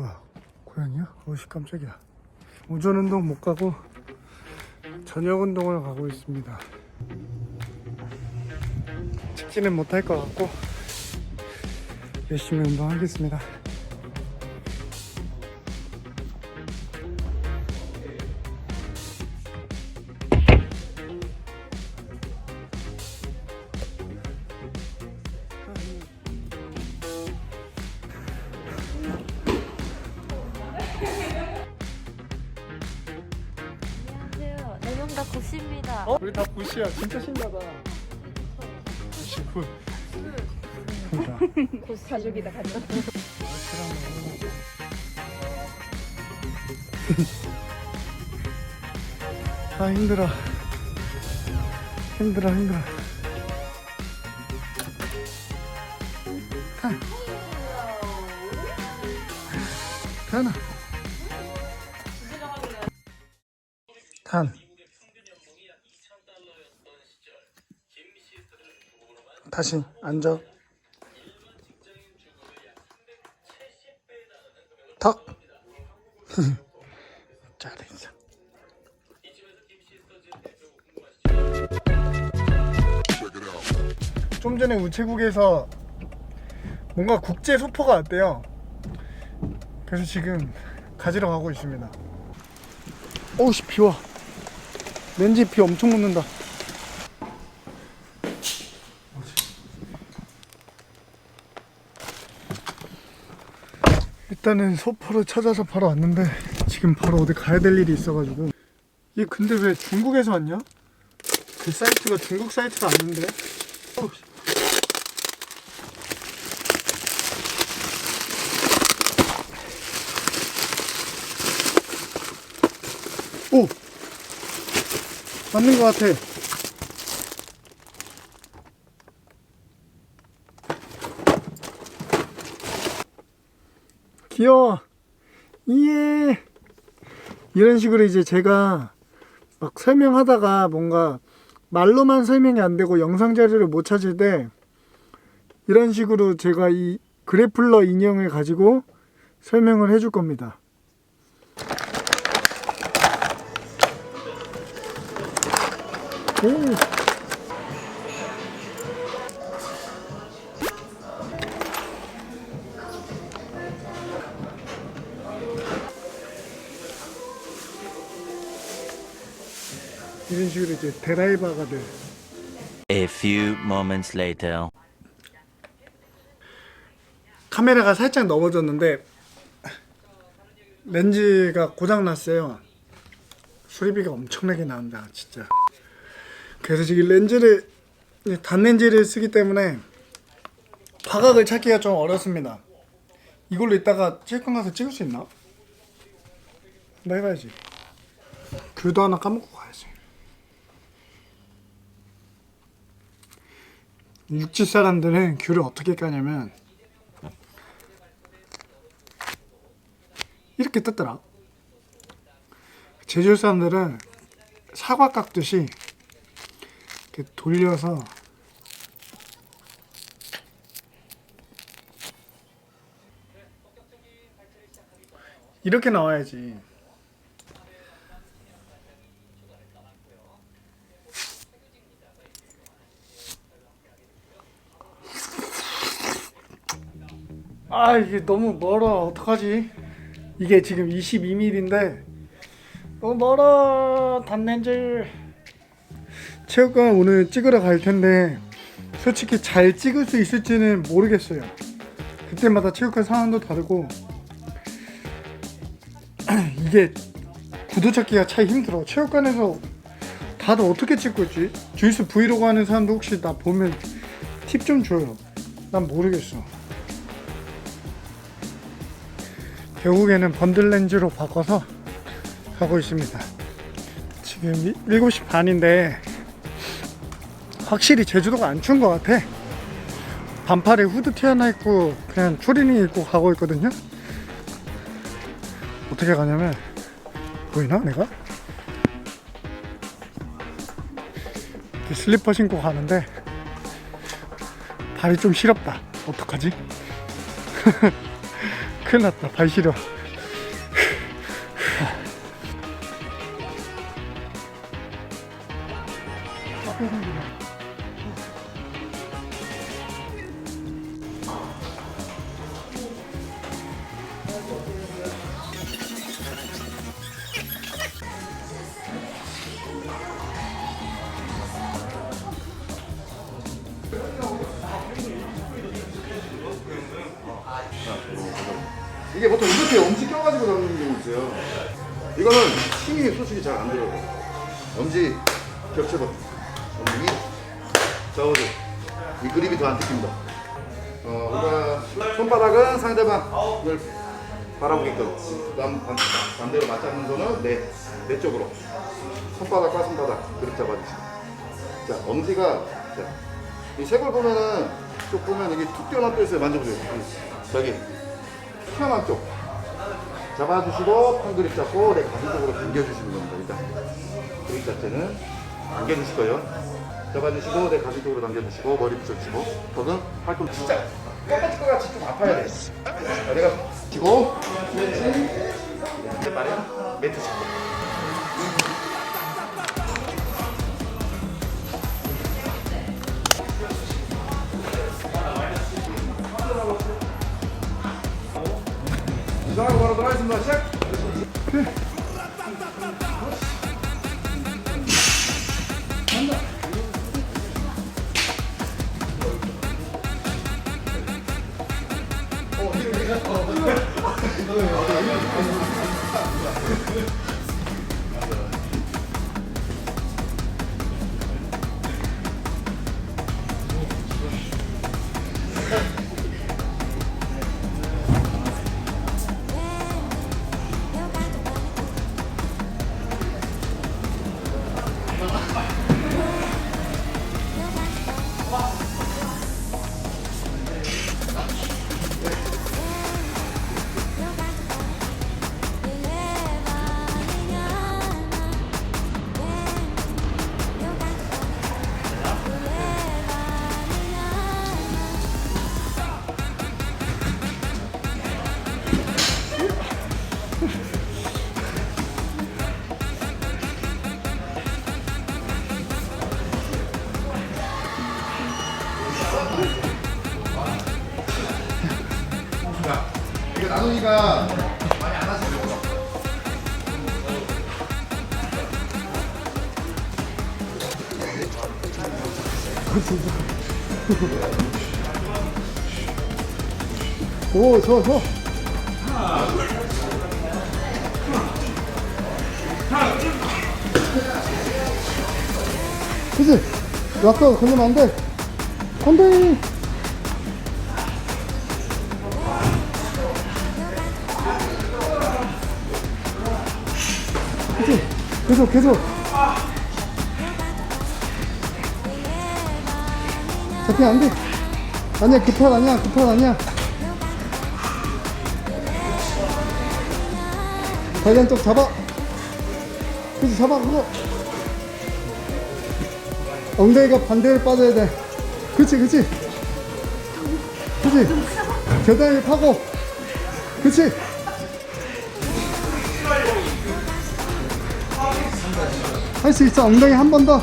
뭐야 고양이야? 어씨 깜짝이야. 오전 운동 못 가고 저녁 운동을 가고 있습니다. 찍지는 못할 것 같고 열심히 운동하겠습니다 굿입니다. 어? 우리 다 굿이야. 진짜 그러니까 굿 가족이다 가족. 아 힘들어. 힘들어 힘들어. 간 다시 앉아 턱 잘했어 좀 전에 우체국에서 뭔가 국제 소포가 왔대요. 그래서 지금 가지러 가고 있습니다. 오우씨 비 와. 렌즈에 비 엄청 묻는다. 일단은 소포를 찾아서 바로 왔는데 지금 바로 어디 가야 될 일이 있어가지고 얘 근데 왜 중국에서 왔냐? 그 사이트가 중국 사이트가 아닌데 어우, 오! 맞는 것 같아. 귀여워. 예. 이런 식으로 이제 제가 막 설명하다가 뭔가 말로만 설명이 안 되고 영상 자료를 못 찾을 때 이런 식으로 제가 이 그래플러 인형을 가지고 설명을 해줄 겁니다. 오. 이제 드라이버가 돼. A few moments later. 카메라가 살짝 넘어졌는데 렌즈가 고장 났어요. 수리비가 엄청나게 나온다, 진짜. 그래서 지금 렌즈를 단렌즈를 쓰기 때문에 화각을 찾기가 좀 어렵습니다. 이걸로 이따가 체육관 가서 찍을 수 있나? 한번 해봐야지. 귤도 하나 까먹고 가야지. 육지 사람들은 귤을 어떻게 까냐면 이렇게 뜯더라. 제주 사람들은 사과 깎듯이 이렇게 돌려서 이렇게 나와야지. 아 이게 너무 멀어. 어떡하지? 이게 지금 22mm인데 너무 멀어 단렌즈. 체육관 오늘 찍으러 갈 텐데 솔직히 잘 찍을 수 있을지는 모르겠어요. 그때마다 체육관 상황도 다르고 이게 구도 찾기가 참 힘들어. 체육관에서 다들 어떻게 찍고 있지? 주이스 브이로그 하는 사람도 혹시 나 보면 팁 좀 줘요. 난 모르겠어 결국에는 번들 렌즈로 바꿔서 가고 있습니다. 지금 7시 반인데 확실히 제주도가 안 추운 것 같아. 반팔에 후드 티 하나 입고 그냥 추리닝 입고 가고 있거든요. 어떻게 가냐면 보이나 내가? 슬리퍼 신고 가는데 발이 좀 시렵다. 어떡하지? 큰일 났다. 발 시려. 이게 보통 이렇게 엄지 껴가지고 잡는 경우 있어요. 이거는 힘이 솔직히 잘 안 들어요. 엄지 겹쳐버. 엄지. 저어도 이 그립이 더 안 뜯깁니다. 어, 우리가 손바닥은 상대방을 바라보게끔. 남, 반, 반대로 맞잡는 손은 내, 내 쪽으로. 손바닥과 손바닥 그립 잡아주시고. 자 엄지가 자, 이 색을 보면은 쭉 보면 이게 툭 튀어나온 뼈 있어요. 만져보세요. 이, 저기 튀어나온 쪽. 잡아주시고 판 그립 잡고 내 가슴 쪽으로 당겨주시는 겁니다. 일단 그립 자체는 당겨주실 거예요. 잡아주시고 내 가슴 쪽으로 당겨주시고 머리 붙여주시고. 저는 팔꿈 진짜 꺾어질 것 같이 좀 아파야 돼. 자, 내가 치고. 매트 말해 매트 치고 이상하고 바로 들어가겠습니다 오, 좋아, 좋아. 그치? 왔어, 걸리면 안 돼. 안 돼. 그치? 계속, 계속. 잡히면 안 돼. 아니야, 급할 아니야, 급할 아니야. 발견 쪽 잡아. 그치, 잡아, 그거. 엉덩이가 반대로 빠져야 돼. 그치, 그치. 그치. 겨드랑이 파고. 그치. 할 수 있어. 엉덩이 한 번 더.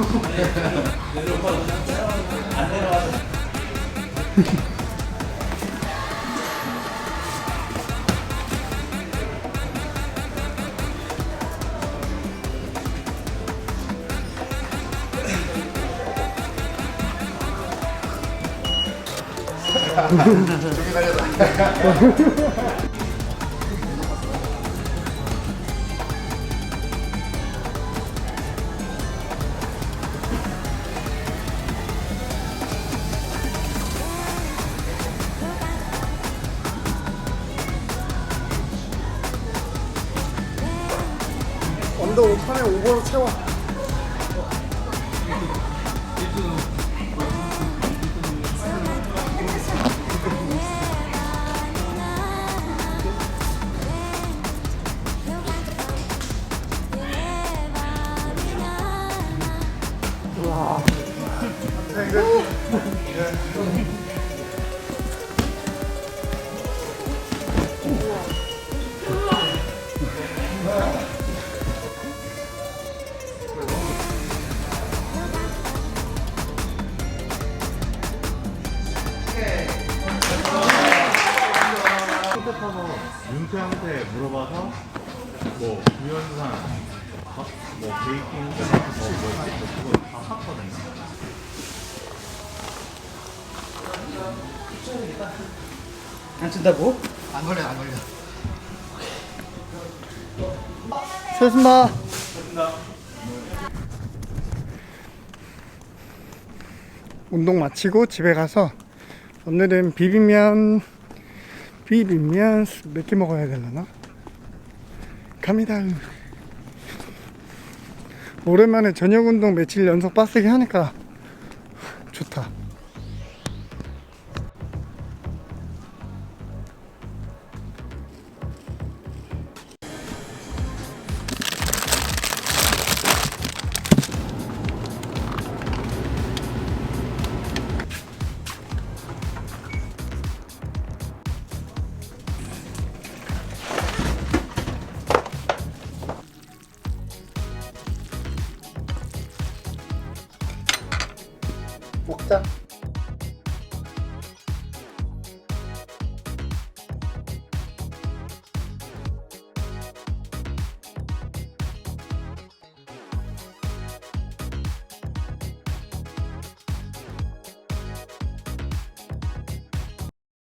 아, 네. 저기 가려다 베이킹 뭐 그거 다 샀거든요. 안 쓴다고? 안 걸려 안 걸려. 수고하셨습니다. 운동 마치고 집에 가서 오늘은 비빔면 비빔면 몇 개 먹어야 되려나? 갑니다. 오랜만에 저녁 운동 며칠 연속 빡세게 하니까 좋다. пожалуйста.